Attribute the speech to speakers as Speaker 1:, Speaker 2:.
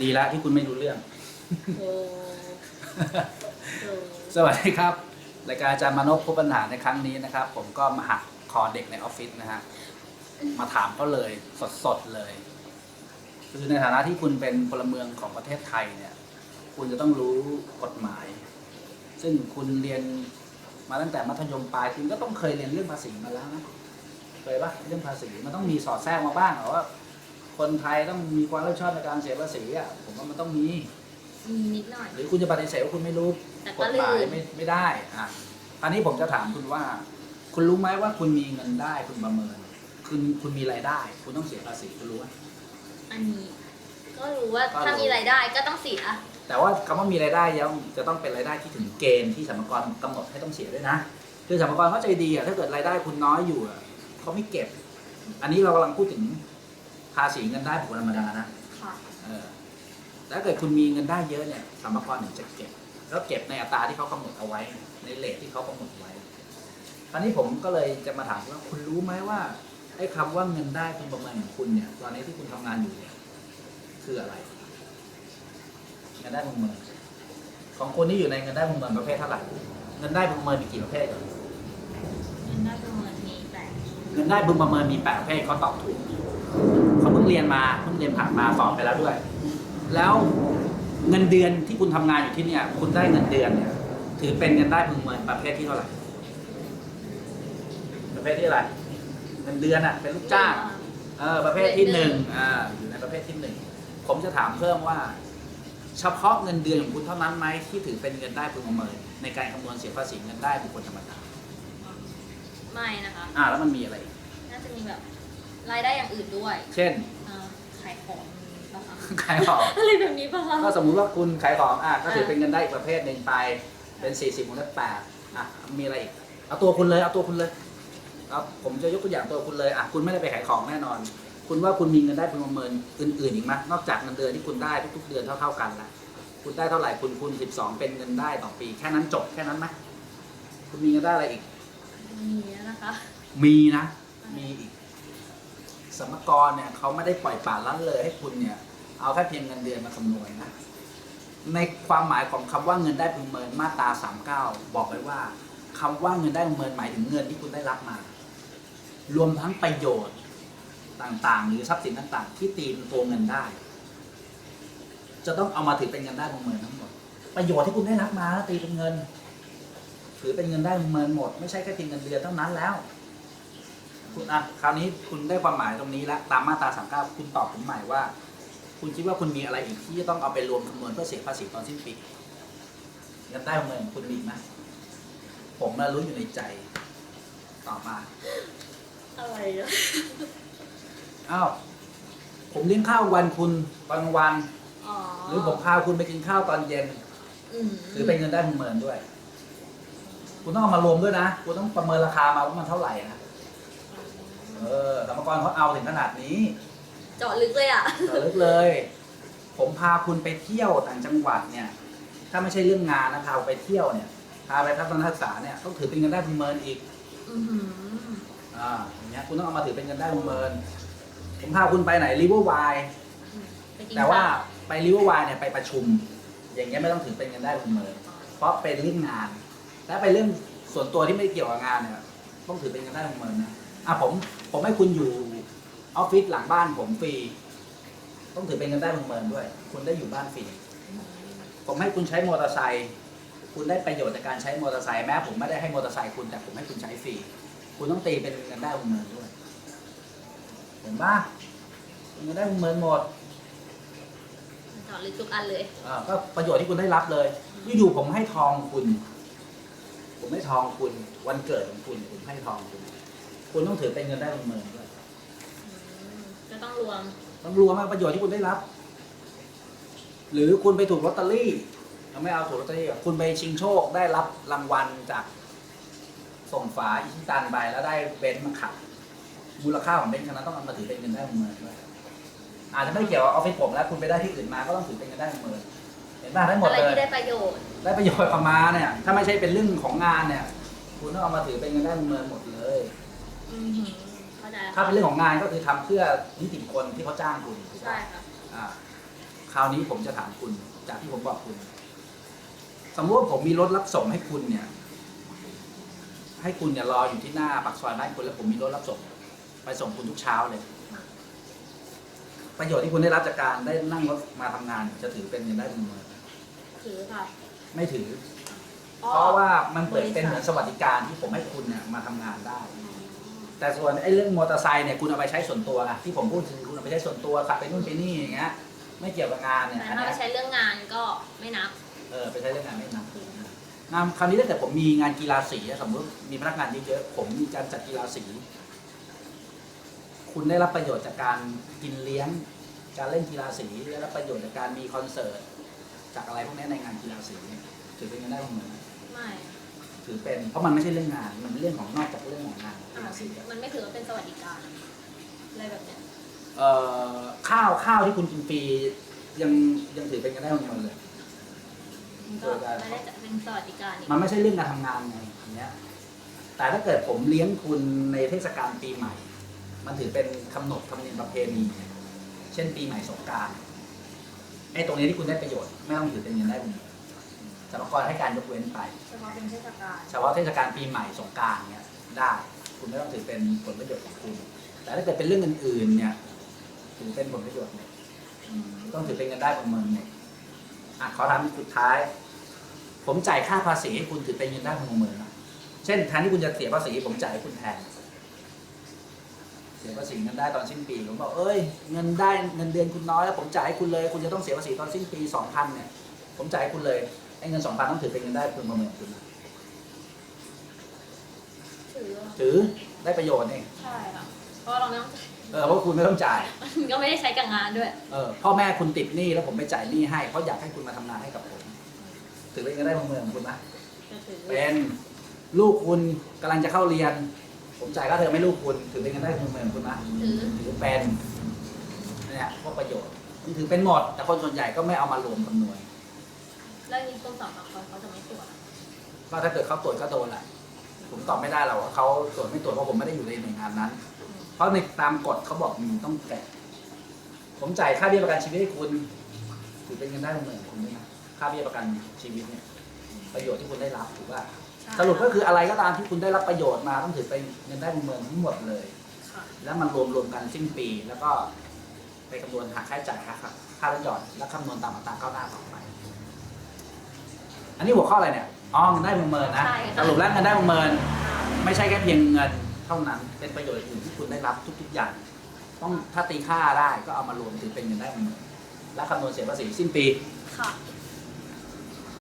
Speaker 1: ดีแล้วที่คุณไม่รู้เรื่อง
Speaker 2: โอ้โอ้
Speaker 1: สวัสดีครับ รายการอาจารย์มานพพบปัญหาในครั้งนี้นะครับ ผมก็มาหักคอเด็กในออฟฟิศนะฮะ มาถามเขาเลยสดๆเลย คือในฐานะที่คุณเป็นพลเมืองของประเทศไทยเนี่ย คุณจะต้องรู้กฎหมาย ซึ่งคุณเรียนมาตั้งแต่มัธยมปลายคุณก็ต้องเคยเรียนเรื่องภาษีมาแล้วนะ เคยปะเรื่องภาษีมันต้องมีสอดแทรกมาบ้างเหรอว่า คนไทยต้องมีความรับผิดชอบในการเสียภาษีอะผมว่ามันต้องมี
Speaker 2: มีนิดหน่อย
Speaker 1: หรือคุณจะปฏิเสธว่าคุณไม่รู้
Speaker 2: แต่
Speaker 1: ก
Speaker 2: ก็
Speaker 1: ฎ
Speaker 2: ลื
Speaker 1: หมาย
Speaker 2: ม
Speaker 1: ไม่ไม่ได้อะอันนี้ผมจะถามคุณว่า คุณรู้ไหมว่าคุณมีเงินได้ คุณประเมิน คุณคุณมีรายได้ คุณต้องเสียภาษีคุณรู้ไหม
Speaker 2: อันนี้ ก็รู้ว่า
Speaker 1: ก็รู้
Speaker 2: ถ้ามีรายได้ก็ต้องเสีย
Speaker 1: แต่ว่าคำว่ามีรายได้ยังจะต้องเป็นรายได้ที่ถึงเกณฑ์ที่สรรพากรกำหนดให้ต้องเสียด้วยนะคือสรรพากรเขาใจดีอะถ้าเกิดรายได้คุณน้อยอยู่อะเขาไม่เก็บ อันนี้เรากำลังพูดถึง ภาษีเงินได้บุคคลธรรมดานะ
Speaker 2: ค่ะ
Speaker 1: เออแต่ถ้าเกิดคุณมีเงินได้เยอะเนี่ยสรรพากรถึงจะเก็บ แล้วเก็บในอัตราที่เขากำหนดเอาไว้ ในเลทที่เขากำหนดไว้คราวนี้ผมก็เลยจะมาถามว่าคุณรู้ไหมว่าไอ้คำว่าเงินได้คุณประเมินของคุณเนี่ย ตอนนี้ที่คุณทำงานอยู่เนี่ย คืออะไรเงินได้พึงเมินของคนที่อยู่ในเงินได้พึงเมินประเภทเท่าไหร่เงินได้พึงเมินมีกี่ประเภทก่อน
Speaker 2: เงินได้ประเมินมีแปด
Speaker 1: เงินได้พึงประเมินมีแปดประเภทเขาตอบถูกเขาเพิ่ งเรียนมาเพิ่งเรียนผ่านมาสอบไปแล้วด้วย แล้วเงินเดือนที่คุณทำงานอยู่ที่เนี่ย คุณได้เงินเดือนเนี่ย ถือเป็นเงินได้พึงเมินประเภทที่เท่าไหร่ประเภทที่อะไรเงินเดือนอะ เป็นลูกจ้างเออประเภทที่หนึ่งอ่าอยู่ในประเภทที่หนึ่งผมจะถามเพิ่มว่า เฉพาะเงินเดือนของคุณเท่านั้นไหมที่ถือเป็นเงินได้พึงประเมินในการคำนวณเสียภาษีเงินได้บุคคลธรรมดา
Speaker 2: ไม่นะคะ
Speaker 1: อ่าแล้วมันมีอะไรอีก
Speaker 2: น่าจะมีแบบ รายได้อย่างอื่นด้วย
Speaker 1: เช่น
Speaker 2: เอ่อขายของปะคะ
Speaker 1: ขายของ
Speaker 2: อะไรแบบนี้ปะคะ
Speaker 1: ก็สมมุติว่าคุณขายของอะก็ถือเป็นเงินได้อีกประเภทหนึ่งไปเป็น 40คูณแปดอะมีอะไรอีก เอาตัวคุณเลยเอาตัวคุณเลยเอาผมจะยกตัวอย่างตัวคุณเลยอะคุณไม่ได้ไปขายของแน่นอน คุณว่าคุณมีเงินได้พึงประเมินอื่นๆอีกไหมนอกจากเงินเดือนที่คุณได้ทุกๆเดือนเท่าๆกันละคุณได้เท่าไหร่คุณคูณ12 เป็นเงินได้ต่อปี แค่นั้นจบแค่นั้นไหมคุณมีเงินได้อะไรอีก
Speaker 2: มีนะคะ
Speaker 1: มีนะ มีอีก สมกรเนี่ยเขาไม่ได้ปล่อยปละละเลยให้คุณเนี่ย เอาแค่เพียงเงินเดือนมาคำนวณนะ ในความหมายของคำว่าเงินได้พึงประเมินมาตรา 39 บอกไว้ว่าคำว่าเงินได้พึงประเมินหมายถึงเงินที่คุณได้รับมา รวมทั้งประโยชน์ต่างๆ หรือทรัพย์สินต่าง ๆ ที่ตีเป็นตัวเงินได้ จะต้องเอามาถือเป็นเงินได้พึงประเมินทั้งหมด ประโยชน์ที่คุณได้รับมาตีเป็นเงินถือเป็นเงินได้พึงประเมินหมด ไม่ใช่แค่เพียงเงินเดือนเท่านั้นแล้ว คุณอะคราวนี้คุณได้ความหมายตรงนี้แล้วตามมาตรา39คุณตอบผมใหม่ว่า คุณคิดว่าคุณมีอะไรอีกที่จะต้องเอาไปรวมคำนวณเพื่อเสียภาษีตอนสิ้นปีเงินได้ของเงินคุณมีอีกไหมผมมารู้อยู่ในใจตอบมา
Speaker 2: อะไรอะ
Speaker 1: อ้าวผมเลี้ยงข้าววันคุณวันวัน
Speaker 2: อ๋อ
Speaker 1: หรือผมพาคุณไปกินข้าวตอนเย็น
Speaker 2: อืม
Speaker 1: หรือเป็นเงินได้ของเงินด้วย คุณต้องเอามารวมด้วยนะ คุณต้องประเมินราคามาว่ามันเท่าไหร่นะ เออสรรพากรเขาเอาถึงขนาดนี้
Speaker 2: เจาะลึกเลยอะ
Speaker 1: เออลึกเลย ผมพาคุณไปเที่ยวต่างจังหวัดเนี่ย ถ้าไม่ใช่เรื่องงานนะพาไปเที่ยวเนี่ย พาไปทัศนศึกษาเนี่ยต้องถือเป็นเงินได้พึงเมินอีก
Speaker 2: อือหือ
Speaker 1: อ่าอย่างเงี้ยคุณต้องเอามาถือเป็นเงินได้พึงเมิน ผมพาคุณไปไหนริเวอร์ไว
Speaker 2: อืมไปกิน
Speaker 1: แต่ว่า
Speaker 2: ข้
Speaker 1: ไปริเวอร์ไวเนี่ยไปประชุม อย่างเงี้ยไม่ต้องถือเป็นเงินได้พึงเมิน เพราะเป็นเรื่องงานถ้าเป็นเรื่องส่วนตัวที่ไม่เกี่ยวกับงานเนี่ย ต้องถือเป็นเงินได้พึงเมินนะอะผม ผมให้คุณอยู่ออฟฟิศหลังบ้านผมฟรี ต้องถือเป็นเงินได้พึงเมินด้วย คุณได้อยู่บ้านฟรี
Speaker 2: อืม
Speaker 1: ผมให้คุณใช้มอเตอร์ไซค์คุณได้ประโยชน์จากการใช้มอเตอร์ไซค์แม้ผมไม่ได้ให้มอเตอร์ไซค์คุณแต่ผมให้คุณใช้ฟรี คุณต้องตีเป็นเงินได้วงเงินด้วย เห็นปะเป็นเงินได้วงเงินหมด
Speaker 2: เจาะลึกทุกอันเลย
Speaker 1: อ่าก็ประโยชน์ที่คุณได้รับเลยอยู่ๆผมให้ทองคุณ ผมให้ทองคุณ วันเกิดของคุณ ผมให้ทองคุณ คุณต้องถือเป็นเงินได้วงเงินด้วย
Speaker 2: อืมก็ต้องรวม
Speaker 1: ต้องรวมว่าประโยชน์ที่คุณได้รับ หรือคุณไปถูกลอตเตอรี่เราไม่เอาถูกลอตเตอรี่อะคุณไปชิงโชคได้รับรางวัลจากส่งฝาอิชิตันไปแล้วได้เบนซ์มาขับ มูลค่าของเบนซ์คันนั้นต้องเอามาถือเป็นเงินได้ของเงินด้วยอาจจะไม่ได้เกี่ยวกับออฟฟิศผมแล้วคุณไปได้ที่อื่นมาก็ต้องถือเป็นเงินได้ของเงินเห็นป่ะได้หมด
Speaker 2: อะไร
Speaker 1: เลย
Speaker 2: ที่ได้ประโยชน์
Speaker 1: ได้ประโยชน์ประมาณเนี่ย ถ้าไม่ใช่เป็นเรื่องของงานเนี่ย คุณต้องเอามาถือเป็นเงินได้ของเงินหมดเลย
Speaker 2: อือหือเข้าใจ
Speaker 1: ถ้าเป็นเรื่องของงานก็คือทำเพื่อนิติบุคคลที่เขาจ้างคุณถูก
Speaker 2: ใช่
Speaker 1: ปะ
Speaker 2: ค่ะ
Speaker 1: อ่าคราวนี้ผมจะถามคุณ จากที่ผมบอกคุณ สมมติว่าผมมีรถรับส่งให้คุณเนี่ย ให้คุณเนี่ยรออยู่ที่หน้าปากซอยบ้านคุณแล้วผมมีรถรับส่ง ไปส่งคุณทุกเช้าเลย ประโยชน์ที่คุณได้รับจากการได้นั่งรถมาทำงาน จะถือเป็นเงินได้เป็นเงิน
Speaker 2: ถือค่ะ
Speaker 1: ไม่ถือ
Speaker 2: อ๋อ
Speaker 1: เพราะว่ามันเปิดเป็น
Speaker 2: บริษัท
Speaker 1: เหมือนสวัสดิการที่ผมให้คุณเนี่ยมาทำงานได้ แต่ส่วนไอ้เรื่องมอเตอร์ไซค์เนี่ยคุณเอาไปใช้ส่วนตัวนะที่ผมพูดคือคุณเอาไปใช้ส่วนตัวขับไปนู่นไปนี่อย่างเงี้ยไม่เกี่ยวกับงานเนี่ย
Speaker 2: แต่
Speaker 1: อัน
Speaker 2: ถ้า
Speaker 1: เนี้
Speaker 2: ไป
Speaker 1: ย
Speaker 2: ใช้เรื่องงานก็ไม่นับ
Speaker 1: เออไปใช้เรื่องงานไม่นับงานคราวนี้ถ้าเกิดผมมีงานกีฬาสีอะสมมติมีพนักงานเยอะๆผมมีการจัดกีฬาสี คุณได้รับประโยชน์จากการกินเลี้ยง การเล่นกีฬาสีได้รับประโยชน์จากการมีคอนเสิร์ตจากอะไรพวกนี้ในงานกีฬาสีเนี่ยถือเป็นเงินได้บ้างไหม
Speaker 2: ไม่
Speaker 1: ถือเป็น เพราะมันไม่ใช่เรื่องงาน มันเป็นเรื่องของนอกจากเรื่องของงานกี
Speaker 2: อะ
Speaker 1: ฬาสีอะ
Speaker 2: มันไม่ถือว่าเป็นสวัสดิการอะไรแบบเนี้ย
Speaker 1: เอ่อข้าวข้าวที่คุณกินฟรียังยังถือเป็นเงินได้บ้างไหมเลย
Speaker 2: มันก็ไม่ได้จะเป็นสวัสดิการอีก
Speaker 1: มันไม่ใช่เรื่องการทำงานไงอันเนี้ย แต่ถ้าเกิดผมเลี้ยงคุณในเทศกาลปีใหม่ มันถือเป็นกำหนดธรรมเนียมประเพณี เช่นปีใหม่สงกรารไอ้ตรงนี้ที่คุณได้ประโยชน์ไม่ต้องถือเป็นเงินได้บุญ สรรพากรให้การยกเว้นไป
Speaker 2: เฉพาะเป็นเทศกาล
Speaker 1: เฉพาะเทศกาลปีใหม่สงกรารเนี่ยได้ คุณไม่ต้องถือเป็นผลประโยชน์ของคุณ แต่ถ้าเกิดเป็นเรื่องอื่นๆเนี่ยถือเป็นผลประโยชน์หมด
Speaker 2: อืม
Speaker 1: ต้องถือเป็นเงินได้ประเมินหมดอะขอถามสุดท้าย ผมจ่ายค่าภาษีให้คุณถือเป็นเงินได้ประเมินนะเช่นแทนที่คุณจะเสียภาษีผมจ่ายให้คุณแทน เสียภาษีเงินได้ตอนสิ้นปีผมบอกเอ้ยเงินได้เงินเดือนคุณน้อยแล้วผมจ่ายให้คุณเลย คุณจะต้องเสียภาษีตอนสิ้นปีสองพันเนี่ย ผมจ่ายให้คุณเลย ไอ้เงินสองพันต้องถือเป็นเงินได้พึงประเมินของคุณนะ
Speaker 2: ถือว่า
Speaker 1: ถือได้ประโยชน์นี่
Speaker 2: ใช่ค่ะเพราะเราไม่ต้อง
Speaker 1: เออเพราะคุณไม่ต้องจ่าย
Speaker 2: มันก็ไม่ได้ใช้กับงานด้วย
Speaker 1: เออพ่อแม่คุณติดหนี้แล้วผมไปจ่ายหนี้ให้เพราะอยากให้คุณมาทำงานให้กับผม ถือเป็นเงินได้ประเมินของคุณนะ
Speaker 2: จะถือ
Speaker 1: เป็นลูกคุณกำลังจะเข้าเรียน ผมจ่ายค่าเทอมให้ลูกคุณถือเป็นเงินได้ประเมินของคุณนะ
Speaker 2: ถือ
Speaker 1: ถือเป็นเนี่ยพวกประโยชน์มันถือเป็นหมด แต่คนส่วนใหญ่ก็ไม่เอามารวมคำนวณ
Speaker 2: แล้วนี้กรมสรรพากรเขาจะไม่ตรวจ
Speaker 1: ก็ถ้าเกิดเขาตรวจก็โดนแหละผมตอบไม่ได้หรอกว่าเขาตรวจไม่ตรวจเพราะผมไม่ได้อยู่ในหน่วยงานนั้น เพราะในตามกฎเขาบอกมีต้องแกะผมจ่ายค่าเบี้ยประกันชีวิตให้คุณถือเป็นเงินได้ประเมินของคุณด้วยนะค่าเบี้ยประกันชีวิตเนี่ย ประโยชน์ที่คุณได้รับถูกป่ะ
Speaker 2: ใช่
Speaker 1: สรุปก็คืออะไรก็ตามที่คุณได้รับประโยชน์มาต้องถือเป็นเงินได้ประเมินทั้งหมดเลย
Speaker 2: ค่ะ
Speaker 1: แล้วมันรวมรวมๆกันสิ้นปี แล้วก็ไปคำนวณหักค่าใช้จ่ายค่าค่าลดหย่อนและคำนวณตามอัตราก้าวหน้าต่อไป อันนี้หัวข้ออะไรเนี่ยอ๋อเงินได้ประเมินนะ
Speaker 2: ใช่
Speaker 1: ส
Speaker 2: ค่ะ
Speaker 1: รุปแล้วเงินได้ประเมิน ไม่ใช่แค่เพียงเงินเท่านั้นเป็นประโยชน์อื่นที่คุณได้รับทุก ๆ อย่าง ต้องถ้าตีค่าได้ก็เอามารวมถือเป็นเงินได้ประเมินและคำนวณเสียภาษีสิ้นปี
Speaker 2: ค่ะ